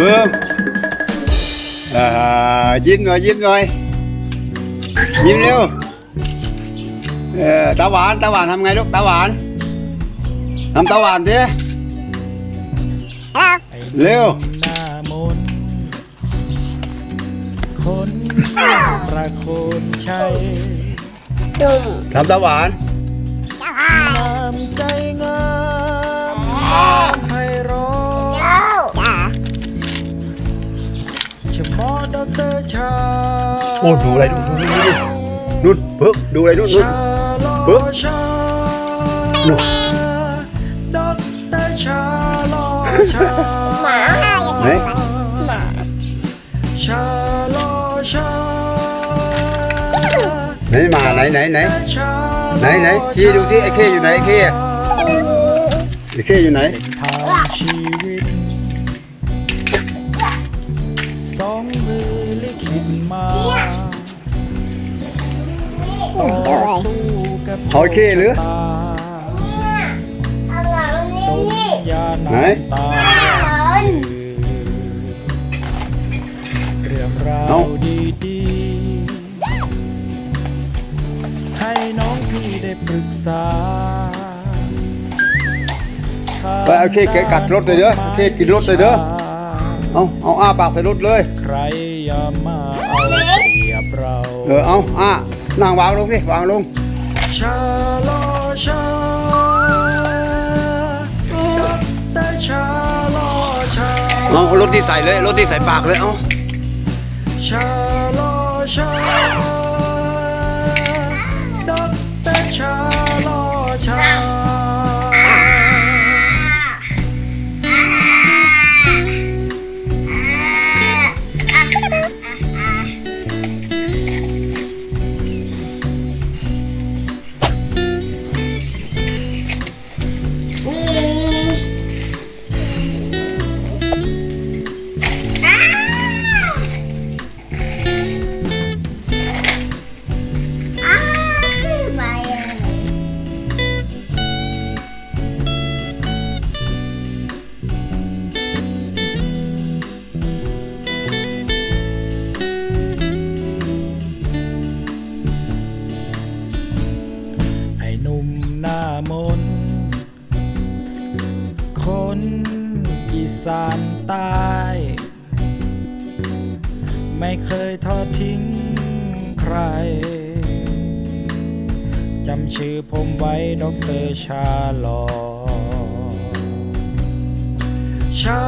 เพิ่มอ่ายิ้มหน่อยยิ้มหน่อยยิ้มเร็วเออตาหวานตาหวานทำไงลูกตาหวานทำตาหวานดิเร็วหน้ามนต์คนประโคนชัยดุมทำตาหวานจ้าน้ำใจงาม มอดอกเตอร์ชาโอ้ดูอะไรดูดูดูดูนู่นเพิ่มดูอะไรนู่นนู่นชาลอปึ๊บชานู่นดอกเตอร์ชาลอชาหมาอย่าไหนเสียงหมาชาลอชาไหนมาไหนไหนไหนชาไหนไหนชี้ดูที่ไอ้เข้อยู่ไหนไอ้เข้อะไอ้เข้อยู่ไหนเส้นทางชีวิต มือลิขิตมาต่อสู้กับเอาไอ้เข้หรือสมญาไหนน้ำตาเรื่องราเอาวดีๆ ให้น้องพี่ได้ปรึกษาไปเอเข้แกะกัดรถเลยเด้อเอเข้กินรถเลยเด้อ เอาเอาอ้าปากใส่รถเลย ใครอย่ามาเอาเปรียบเราเออเอาอ้านั่งวางลงสิวางลงชาลอชาดับแต่ชาลอชาเอาเอารถที่ใส่เลยรถที่ใส่ปากเลยเอาชาลอชาดับแต่ชา นุ่มหน้ามน คนอีสานใต้ไม่เคยทอดทิ้งใคร จำชื่อผมไว้ดอกเตอร์ชาลอชา